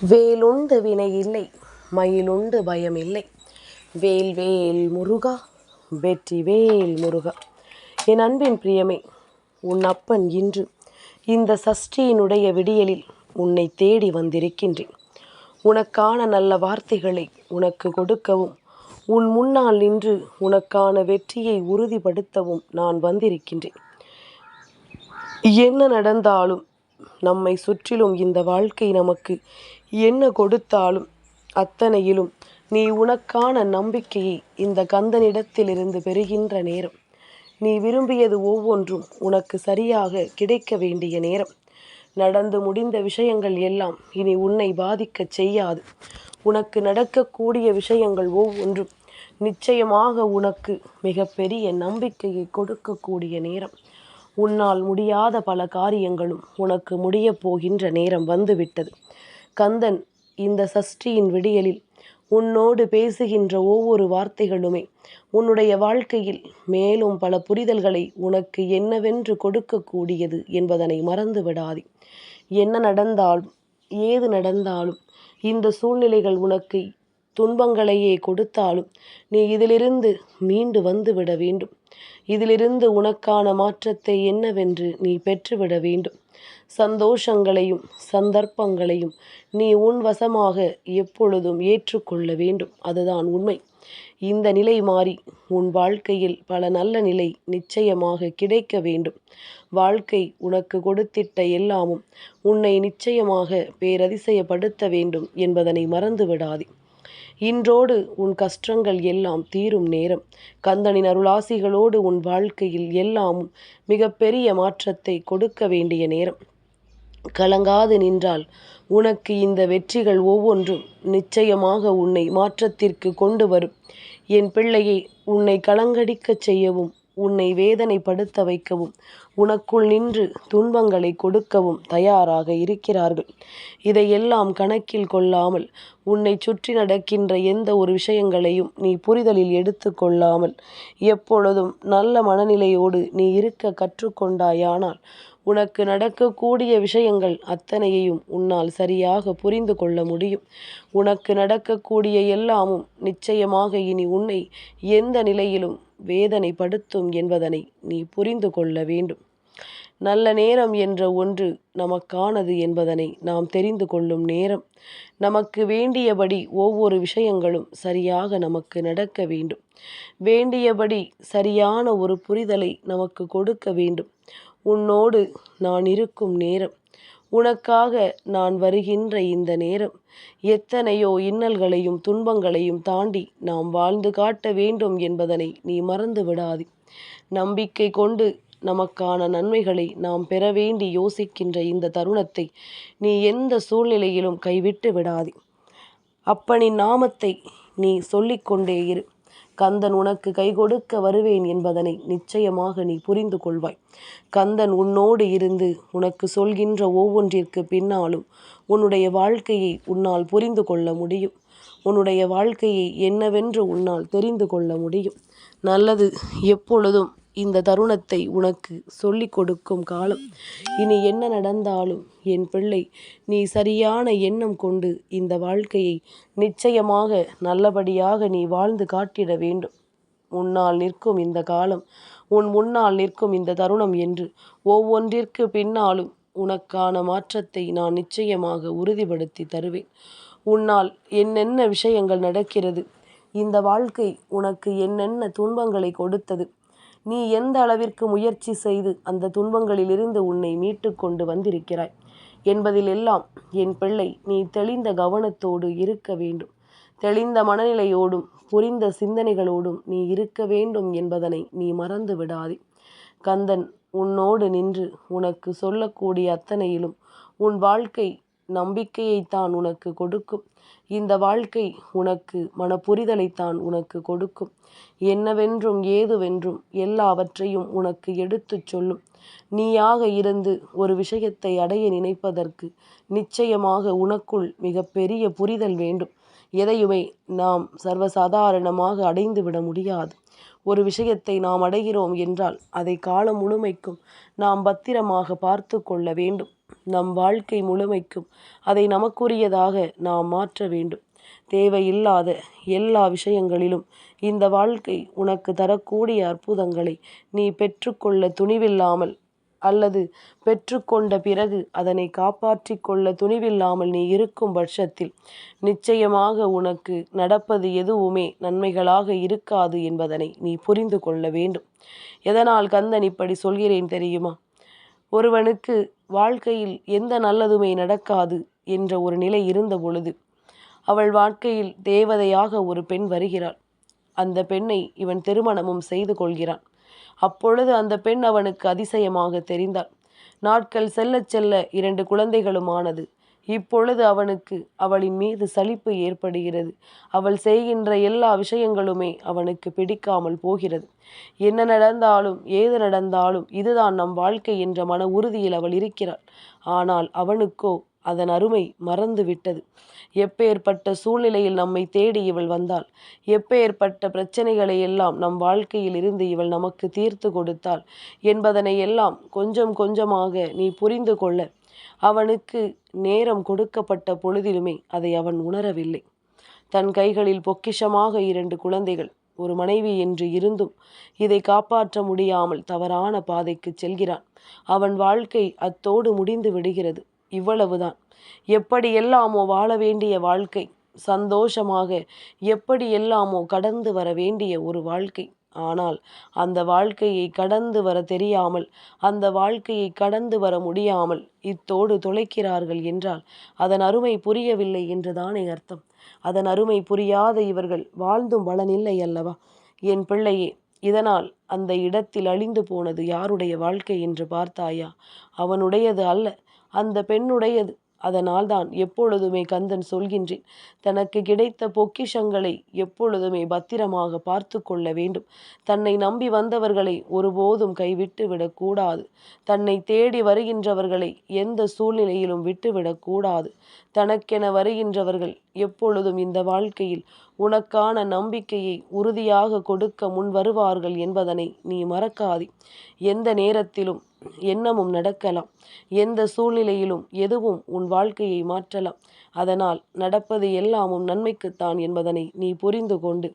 வேலுண்டு வினை இல்லை மயிலுண்டு பயம் இல்லை. வேல் வேல் முருகா வெற்றி வேல் முருகா. என் அன்பின் பிரியமே உன் அப்பன் இன்று இந்த சஷ்டியினுடைய விடியலில் உன்னை தேடி வந்திருக்கின்றேன். உனக்கான நல்ல வார்த்தைகளை உனக்கு கொடுக்கவும் உன் முன்னால் நின்று உனக்கான வெற்றியை உறுதிப்படுத்தவும் நான் வந்திருக்கின்றேன். என்ன நடந்தாலும் நம்மை சுற்றிலும் இந்த வாழ்க்கை நமக்கு என்ன கொடுத்தாலும் அத்தனையிலும் நீ உனக்கான நம்பிக்கையை இந்த கந்தனிடத்திலிருந்து பெறுகின்ற நேரம். நீ விரும்பியது ஒவ்வொன்றும் உனக்கு சரியாக கிடைக்க வேண்டிய நேரம். நடந்து முடிந்த விஷயங்கள் எல்லாம் இனி உன்னை பாதிக்கச் செய்யாது. உனக்கு நடக்கக்கூடிய விஷயங்கள் ஒவ்வொன்றும் நிச்சயமாக உனக்கு மிகப்பெரிய நம்பிக்கையை கொடுக்கக்கூடிய நேரம். உன்னால் முடியாத பல காரியங்களும் உனக்கு முடியப் போகின்ற நேரம் வந்துவிட்டது. கந்தன் இந்த சஷ்டியின் விடியலில் உன்னோடு பேசுகின்ற ஒவ்வொரு வார்த்தைகளுமே உன்னுடைய வாழ்க்கையில் மேலும் பல புரிதல்களை உனக்கு என்னவென்று கொடுக்கக்கூடியது என்பதனை மறந்து விடாதே என்ன நடந்தாலும் ஏது நடந்தாலும் இந்த சூழ்நிலைகள் உனக்கு துன்பங்களையே கொடுத்தாலும் நீ இதிலிருந்து மீண்டு வந்து விட வேண்டும். இதிலிருந்து உனக்கான மாற்றத்தை என்னவென்று நீ பெற்றுவிட வேண்டும். சந்தோஷங்களையும் சந்தர்ப்பங்களையும் நீ உன் வசமாக எப்பொழுதும் ஏற்றுக்கொள்ள வேண்டும். அதுதான் உண்மை. இந்த நிலை மாறி உன் வாழ்க்கையில் பல நல்ல நிலை நிச்சயமாக கிடைக்க வேண்டும். வாழ்க்கை உனக்கு கொடுத்திட்ட எல்லாமும் உன்னை நிச்சயமாக பேரதிசயப்படுத்த வேண்டும் என்பதனை மறந்து விடாதே இன்றோடு உன் கஷ்டங்கள் எல்லாம் தீரும் நேரம். கந்தனின் அருளாசிகளோடு உன் வாழ்க்கையில் எல்லாமும் மிகப்பெரிய மாற்றத்தை கொடுக்க வேண்டிய நேரம். கலங்காது நின்றால் உனக்கு இந்த வெற்றிகள் ஒவ்வொன்றும் நிச்சயமாக உன்னை மாற்றத்திற்கு கொண்டு வரும். என் பிள்ளையை உன்னை கலங்கடிக்கச் செய்யவும் உன்னை வேதனைப்படுத்த வைக்கவும் உனக்குள் நின்று துன்பங்களை கொடுக்கவும் தயாராக இருக்கிறார்கள். இதையெல்லாம் கணக்கில் கொள்ளாமல் உன்னை சுற்றி நடக்கின்ற எந்த ஒரு விஷயங்களையும் நீ புரிதலில் எடுத்து கொள்ளாமல் எப்பொழுதும் நல்ல மனநிலையோடு நீ இருக்க கற்றுக்கொண்டாயானால் உனக்கு நடக்கக்கூடிய விஷயங்கள் அத்தனையையும் உன்னால் சரியாக புரிந்து கொள்ள முடியும். உனக்கு நடக்கக்கூடிய எல்லாமும் நிச்சயமாக இனி உன்னை எந்த நிலையிலும் வேதனைப்படுத்தும் என்பதனை நீ புரிந்து கொள்ள வேண்டும். நல்ல நேரம் என்ற ஒன்று நமக்கானது என்பதனை நாம் தெரிந்து கொள்ளும் நேரம். நமக்கு வேண்டியபடி ஒவ்வொரு விஷயங்களும் சரியாக நமக்கு நடக்க வேண்டும். வேண்டியபடி சரியான ஒரு புரிதலை நமக்கு கொடுக்க வேண்டும். உன்னோடு நான் இருக்கும் நேரம். உனக்காக நான் வருகின்ற இந்த நேரம். எத்தனையோ இன்னல்களையும் துன்பங்களையும் தாண்டி நாம் வாழ்ந்து காட்ட வேண்டும் என்பதனை நீ மறந்து விடாதே நம்பிக்கை கொண்டு நமக்கான நன்மைகளை நாம் பெற வேண்டி யோசிக்கின்ற இந்த தருணத்தை நீ எந்த சூழ்நிலையிலும் கைவிட்டு விடாதே. அப்பனின் நாமத்தை நீ சொல்லிக்கொண்டே இரு. கந்தன் உனக்கு கை கொடுக்க வருவேன் என்பதனை நிச்சயமாக நீ புரிந்து கொள்வாய். கந்தன் உன்னோடு இருந்து உனக்கு சொல்கின்ற ஒவ்வொன்றிற்கு பின்னாலும் உன்னுடைய வாழ்க்கையை உன்னால் புரிந்து கொள்ள முடியும். உன்னுடைய வாழ்க்கையை என்னவென்று உன்னால் தெரிந்து கொள்ள முடியும். நல்லது எப்பொழுதும் இந்த தருணத்தை உனக்கு சொல்லிக் கொடுக்கும் காலம். இனி என்ன நடந்தாலும் என் பிள்ளை நீ சரியான எண்ணம் கொண்டு இந்த வாழ்க்கையை நிச்சயமாக நல்லபடியாக நீ வாழ்ந்து காட்டிட வேண்டும். உன்னால் நிற்கும் இந்த காலம் உன் முன்னால் நிற்கும் இந்த தருணம் என்று ஒவ்வொன்றிற்கு பின்னாலும் உனக்கான மாற்றத்தை நான் நிச்சயமாக உறுதிப்படுத்தி தருவேன். உன்னால் என்னென்ன விஷயங்கள் நடக்கிறது இந்த வாழ்க்கை உனக்கு என்னென்ன துன்பங்களை கொடுத்தது நீ எந்த அளவிற்கு முயற்சி செய்து அந்த துன்பங்களிலிருந்து உன்னை மீட்டு கொண்டு வந்திருக்கிறாய்? என்பதிலெல்லாம் என் பிள்ளை நீ தெளிந்த கவனத்தோடு இருக்க வேண்டும். தெளிந்த மனநிலையோடும் புரிந்த சிந்தனைகளோடும் நீ இருக்க வேண்டும் என்பதனை நீ மறந்து விடாதே. கந்தன் உன்னோடு நின்று உனக்கு சொல்லக்கூடிய அத்தனையிலும் உன் வாழ்க்கை நம்பிக்கையைத்தான் உனக்கு கொடுக்கும். இந்த வாழ்க்கை உனக்கு மனப்புரிதலைத்தான் உனக்கு கொடுக்கும். என்னவென்றும் ஏதுவென்றும் எல்லாவற்றையும் உனக்கு எடுத்துச் சொல்லும். நீயாக இருந்து ஒரு விஷயத்தை அடைய நினைப்பதற்கு நிச்சயமாக உனக்குள் மிகப்பெரிய புரிதல் வேண்டும். எதையுமே நாம் சர்வசாதாரணமாக அடைந்துவிட முடியாது. ஒரு விஷயத்தை நாம் அடைகிறோம் என்றால் அதை காலம் முழுமைக்கும் நாம் பத்திரமாக பார்த்து கொள்ள வேண்டும். நம் வாழ்க்கை முழுமைக்கும் அதை நமக்குரியதாக நாம் மாற்ற வேண்டும். தேவையில்லாத எல்லா விஷயங்களிலும் இந்த வாழ்க்கை உனக்கு தரக்கூடிய அற்புதங்களை நீ பெற்றுக்கொள்ள துணிவில்லாமல் அல்லது பெற்றுக்கொண்ட பிறகு அதனை காப்பாற்றி கொள்ள துணிவில்லாமல் நீ இருக்கும் பட்சத்தில் நிச்சயமாக உனக்கு நடப்பது எதுவுமே நன்மைகளாக இருக்காது என்பதனை நீ புரிந்து கொள்ள வேண்டும். எதனால் கந்தன் இப்படி சொல்கிறேன் தெரியுமா? ஒருவனுக்கு வாழ்க்கையில் எந்த நல்லதுமே நடக்காது என்ற ஒரு நிலை இருந்த பொழுது அவள் வாழ்க்கையில் தேவதையாக ஒரு பெண் வருகிறாள். அந்த பெண்ணை இவன் திருமணமும் செய்து கொள்கிறான். அப்பொழுது அந்த பெண் அவனுக்கு அதிசயமாக தெரிந்தாள். நாட்கள் செல்லச் செல்ல இரண்டு குழந்தைகளும் ஆனது இப்பொழுது அவனுக்கு அவளின் மீது சலிப்பு ஏற்படுகிறது. அவள் செய்கின்ற எல்லா விஷயங்களுமே அவனுக்கு பிடிக்காமல் போகிறது. என்ன நடந்தாலும் ஏது நடந்தாலும் இதுதான் நம் வாழ்க்கை என்ற மன உறுதியில் அவள் இருக்கிறாள். ஆனால் அவனுக்கோ அதன் அருமை மறந்து விட்டது எப்பேற்பட்ட சூழ்நிலையில் நம்மை தேடி இவள் வந்தாள். எப்பேற்பட்ட பிரச்சனைகளை எல்லாம் நம் வாழ்க்கையில் இருந்து இவள் நமக்கு தீர்த்து கொடுத்தாள். என்பதனை எல்லாம் கொஞ்சம் கொஞ்சமாக நீ புரிந்து கொள்ள அவனுக்கு நேரம் கொடுக்கப்பட்ட பொழுதிலுமே அதை அவன் உணரவில்லை. தன் கைகளில் பொக்கிஷமாக இரண்டு குழந்தைகள் ஒரு மனைவி என்று இருந்தும் இதை காப்பாற்ற முடியாமல் தவறான பாதைக்கு செல்கிறான். அவன் வாழ்க்கை அத்தோடு முடிந்து விடுகிறது. இவ்வளவுதான். எப்படியெல்லாமோ வாழ வேண்டிய வாழ்க்கை சந்தோஷமாக எப்படியெல்லாமோ கடந்து வர வேண்டிய ஒரு வாழ்க்கை. ஆனால் அந்த வாழ்க்கையை கடந்து வர தெரியாமல் அந்த வாழ்க்கையை கடந்து வர முடியாமல் இத்தோடு தொலைக்கிறார்கள் என்றால் அதன் அருமை புரியவில்லை என்றுதானே அர்த்தம். அதன் அருமை புரியாத இவர்கள் வாழ்ந்தும் பலனில்லை அல்லவா? என் பிள்ளையே இதனால் அந்த இடத்தில் அழிந்து போனது யாருடைய வாழ்க்கை என்று பார்த்தாயா? அவனுடையது அல்ல அந்த பெண்ணுடையது. அதனால்தான் எப்பொழுதுமே கந்தன் சொல்கின்றேன் தனக்கு கிடைத்த பொக்கிஷங்களை எப்பொழுதுமே பத்திரமாக பார்த்து கொள்ள வேண்டும். தன்னை நம்பி வந்தவர்களை ஒருபோதும் கைவிட்டு விடக்கூடாது. தன்னை தேடி வருகின்றவர்களை எந்த சூழ்நிலையிலும் விட்டுவிடக்கூடாது. தனக்கென வருகின்றவர்கள் எப்பொழுதும் இந்த வாழ்க்கையில் உனக்கான நம்பிக்கையை உறுதியாக கொடுக்க முன் வருவார்கள் என்பதனை நீ மறக்காதே. எந்த நேரத்திலும் எண்ணமும் நடக்கலாம். எந்த சூழ்நிலையிலும் எதுவும் உன் வாழ்க்கையை மாற்றலாம். அதனால் நடப்பது எல்லாமும் நன்மைக்குத்தான் என்பதனை நீ புரிந்து கொண்டு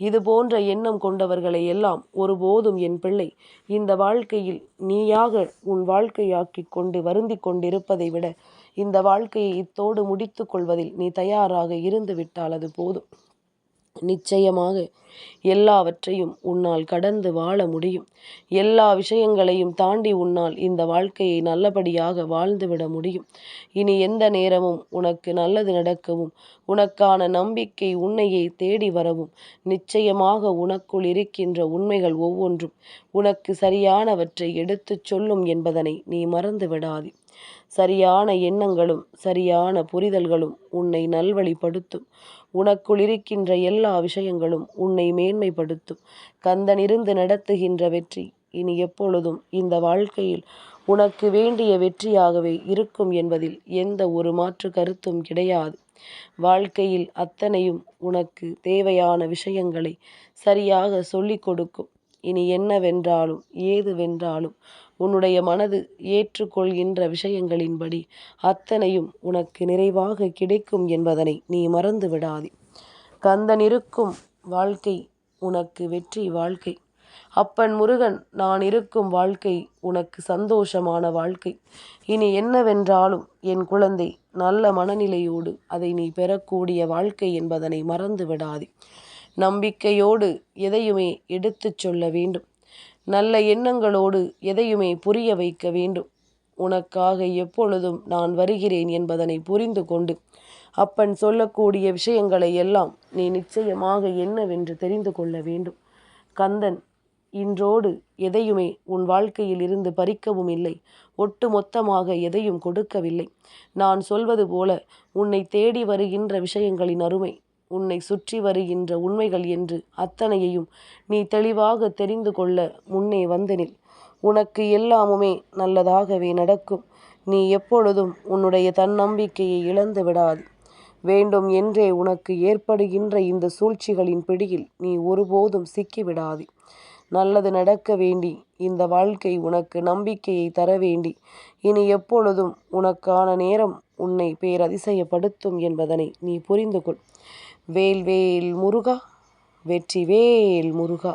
இது போன்ற எண்ணம் கொண்டவர்களை எல்லாம் ஒருபோதும் என் பிள்ளை இந்த வாழ்க்கையில் நீயாக உன் வாழ்க்கையாக்கி கொண்டு வருந்தி கொண்டிருப்பதை விட இந்த வாழ்க்கையை இத்தோடு முடித்து கொள்வதில் நீ தயாராக இருந்து விட்டால் அது போதும். நிச்சயமாக எல்லாவற்றையும் உன்னால் கடந்து வாழ முடியும். எல்லா விஷயங்களையும் தாண்டி உன்னால் இந்த வாழ்க்கையை நல்லபடியாக வாழ்ந்துவிட முடியும். இனி எந்த நேரமும் உனக்கு நல்லது நடக்கவும் உனக்கான நம்பிக்கை உன்னையே தேடி வரவும் நிச்சயமாக உனக்குள் இருக்கின்ற உண்மைகள் ஒவ்வொன்றும் உனக்கு சரியானவற்றை எடுத்துச் சொல்லும் என்பதனை நீ மறந்து விடாதே. சரியான எண்ணங்களும் சரியான புரிதல்களும் உன்னை நல்வழிப்படுத்தும். உனக்குள் இருக்கின்ற எல்லா விஷயங்களும் உன்னை மேன்மைப்படுத்தும். கந்தனிருந்து நடத்துகின்ற வெற்றி இனி எப்பொழுதும் இந்த வாழ்க்கையில் உனக்கு வேண்டிய வெற்றியாகவே இருக்கும் என்பதில் எந்த ஒரு மாற்று கருத்தும் கிடையாது. வாழ்க்கையில் அத்தனையும் உனக்கு தேவையான விஷயங்களை சரியாக சொல்லிக் கொடுக்கும். இனி என்னவென்றாலும் ஏதுவென்றாலும் உன்னுடைய மனது ஏற்றுக்கொள்கின்ற விஷயங்களின்படி அத்தனையும் உனக்கு நிறைவாக கிடைக்கும் என்பதனை நீ மறந்து விடாதே. கந்தன் இருக்கும் வாழ்க்கை உனக்கு வெற்றி வாழ்க்கை. அப்பன் முருகன் நான் இருக்கும் வாழ்க்கை உனக்கு சந்தோஷமான வாழ்க்கை. இனி என்னவென்றாலும் என் குழந்தை நல்ல மனநிலையோடு அதை நீ பெறக்கூடிய வாழ்க்கை என்பதனை மறந்து விடாதே. நம்பிக்கையோடு எதையுமே எடுத்துச் சொல்ல வேண்டும். நல்ல எண்ணங்களோடு எதையுமே புரிய வைக்க வேண்டும். உனக்காக எப்பொழுதும் நான் வருகிறேன் என்பதனை புரிந்து கொண்டு அப்பன் சொல்லக்கூடிய விஷயங்களை எல்லாம் நீ நிச்சயமாக என்னவென்று தெரிந்து கொள்ள வேண்டும். கந்தன் இன்றோடு எதையுமே உன் வாழ்க்கையில் இருந்து பறிக்கவும் இல்லை. ஒட்டு மொத்தமாக எதையும் கொடுக்கவில்லை. நான் சொல்வது போல உன்னை தேடி வருகின்ற விஷயங்களின் அருமை உன்னை சுற்றி வருகின்ற உண்மைகள் என்று அத்தனையையும் நீ தெளிவாக தெரிந்து கொள்ள முன்னே வந்தனில். உனக்கு எல்லாமுமே நல்லதாகவே நடக்கும். நீ எப்பொழுதும் உன்னுடைய தன்னம்பிக்கையை இழந்து விடாது. வேண்டும் என்றே உனக்கு ஏற்படுகின்ற இந்த சூழ்ச்சிகளின் பிடியில் நீ ஒருபோதும் சிக்கிவிடாது. நல்லது நடக்க வேண்டி இந்த வாழ்க்கை உனக்கு நம்பிக்கையை தர வேண்டி. இனி எப்பொழுதும் உனக்கான நேரம் உன்னை பேரதிசயப்படுத்தும் என்பதனை நீ புரிந்து கொள் வேல் வேல் முருகா வெற்றி வேல் முருகா.